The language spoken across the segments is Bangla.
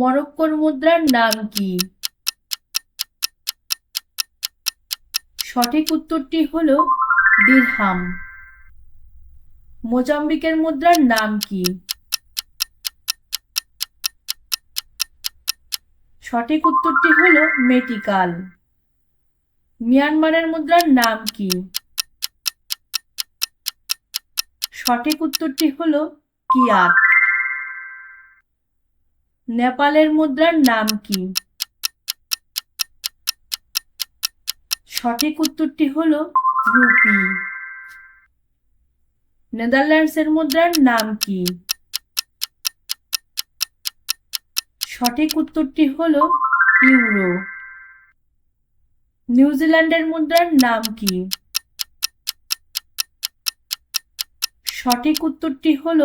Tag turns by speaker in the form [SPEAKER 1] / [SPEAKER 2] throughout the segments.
[SPEAKER 1] মরক্কোর মুদ্রার নাম কি? সঠিক উত্তরটি হল দিরহাম। মোজাম্বিকের মুদ্রার নাম কি? সঠিক উত্তরটি হল মেটিকাল। মিয়ানমারের মুদ্রার নাম কি? সঠিক উত্তরটি হল কিয়াত। নেপালের মুদ্রার নাম কি? সঠিক উত্তরটি হল রুপি। নেদারল্যান্ডসের মুদ্রার নাম কি? সঠিক উত্তরটি হল ইউরো। নিউজিল্যান্ডের মুদ্রার নাম কি? সঠিক উত্তরটি হল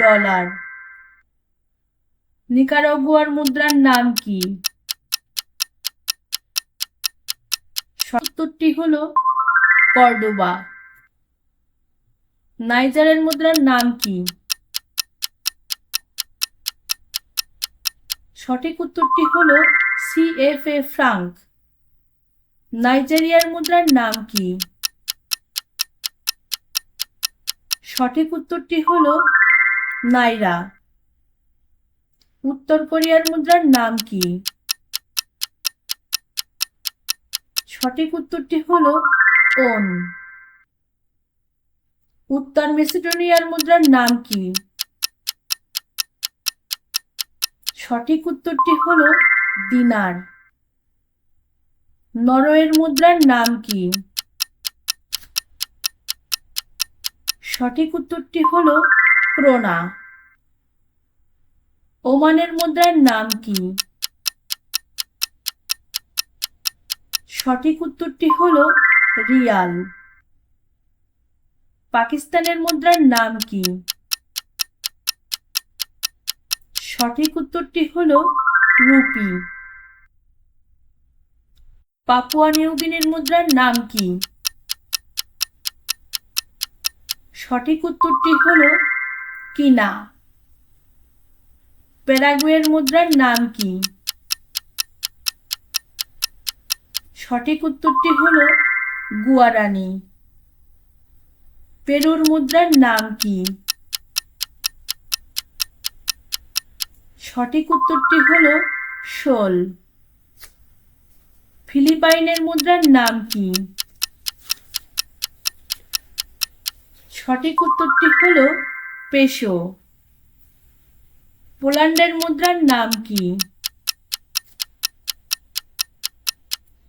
[SPEAKER 1] ডলার। নিকারাগুয়ার মুদ্রার নাম কি? উত্তরটি হল কর্ডোবা। নাইজারের মুদ্রার নাম কি? সঠিক উত্তরটি হল সিএফএ ফ্রাঙ্ক। নাইজেরিয়ার মুদ্রার নাম কি? সঠিক উত্তরটি হল নাইরা। উত্তর কোরিয়ার মুদ্রার নাম কি? সঠিক উত্তরটি হল ওন। উত্তর মেসিডোনিয়ার মুদ্রার নাম কি? সঠিক উত্তরটি হল দিনার। নরওয়ের মুদ্রার নাম কি? সঠিক উত্তরটি হল ক্রোনা। ওমানের মুদ্রার নাম কি? সঠিক উত্তরটি হল রিয়াল। পাকিস্তানের মুদ্রার নাম কি? সঠিক উত্তরটি হল রুপি। পাপুয়া নিউগিনির মুদ্রার নাম কি? সঠিক উত্তরটি হল কিনা। প্যারাগুয়ের মুদ্রার নাম কি? সঠিক উত্তরটি হল গুয়ারানি। পেরুর মুদ্রার নাম কি? সঠিক উত্তরটি হল শোল। ফিলিপাইনের মুদ্রার নাম কি? সঠিক উত্তরটি হল পেশো। পোল্যান্ডের মুদ্রার নাম কি?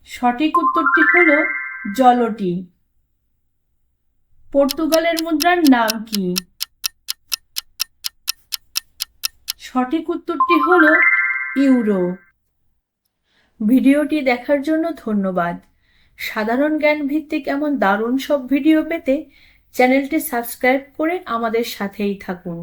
[SPEAKER 1] সঠিক উত্তরটি হল জলটি। পর্তুগালের মুদ্রার নাম কি? সঠিক উত্তরটি হল ইউরো। ভিডিওটি দেখার জন্য ধন্যবাদ। সাধারণ জ্ঞান ভিত্তিক এমন দারুণ সব ভিডিও পেতে চ্যানেলটি সাবস্ক্রাইব করে আমাদের সাথেই থাকুন।